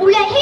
உலகில்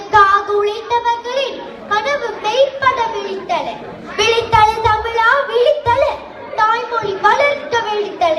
தமிழுக்காக உழைத்தவர்களின் கனவு மெய்ப்பட விழித்தல. விழித்தல தமிழா விழித்தல. தாய்மொழி வளர்க்க விழித்தல.